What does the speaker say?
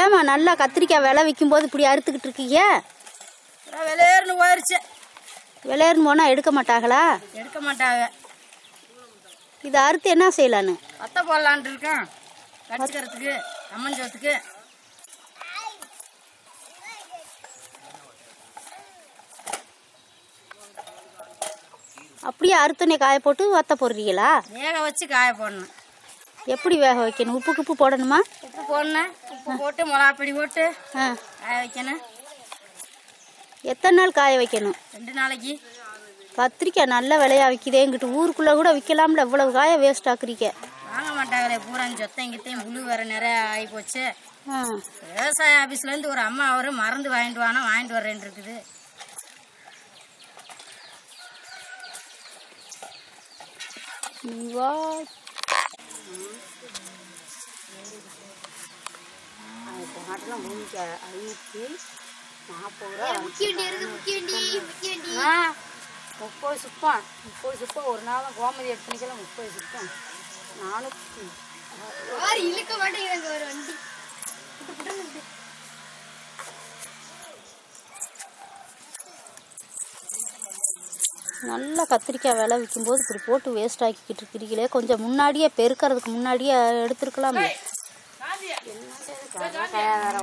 ஏமா நல்லா கத்திரிக்காய் விலை விற்கும் போது இப்படி அறுத்துக்கிட்டு இருக்கீங்க? விளையாடுன்னு போயிருச்சு. விளையாடுன்னு போனால் எடுக்க மாட்டாங்களா? எடுக்க மாட்டாங்க. இதை அறுத்து என்ன செய்யலான்னு? வத்த போடலான்ட்டு இருக்கேன் கடிச்சுக்கிறதுக்கு அம்மஞ்சோத்துக்கு. அப்படியே அறுத்துனே காய போட்டு வத்த போடுறீங்களா? வேக வச்சு காய போடணும். எப்படி வேக வைக்கணும்? உப்பு குப்பு போடணுமா? உப்பு போடணும். உப்பு போட்டு மிளகாப்பொடி போட்டு காய வைக்கணும். எத்தனை நாள் காய வைக்கணும்? ரெண்டு நாளைக்கு. கத்திரிக்காய் நல்ல விலையா விற்கிதே இங்கிட்டு ஊருக்குள்ளே கூட விற்கலாம்ல இவ்வளவு காய வேஸ்ட் ஆக்குறீங்க வாங்க மாட்டாங்களே பூரா சொத்தையும் கித்தையும் புழு வேற நிறைய ஆகி போச்சு விவசாய ஆபீஸ்லேருந்து ஒரு அம்மா அவரு மறந்து வாங்கிட்டு வானா வாங்கிட்டு வரேன் இருக்குது. நீ வா மாட்டெல்லாம் பூமிக்கு ஐநூற்றி நாற்பது ரூபா முப்பது சுப்பம் முப்பது சுப்பம் ஒரு நாள் கோமதி எடுத்துனிக்கலாம் முப்பது சுப்பம் நானூற்றி யார் இழுக்க மாட்டேங்கிறாங்க ஒரு வண்டி. நல்லா கத்திரிக்காய் விலை விற்கும்போது இப்படி போட்டு வேஸ்ட் ஆக்கிக்கிட்டு இருக்கிறீங்களே கொஞ்சம் முன்னாடியே பெருக்கிறதுக்கு முன்னாடியே எடுத்துருக்கலாமே. வேற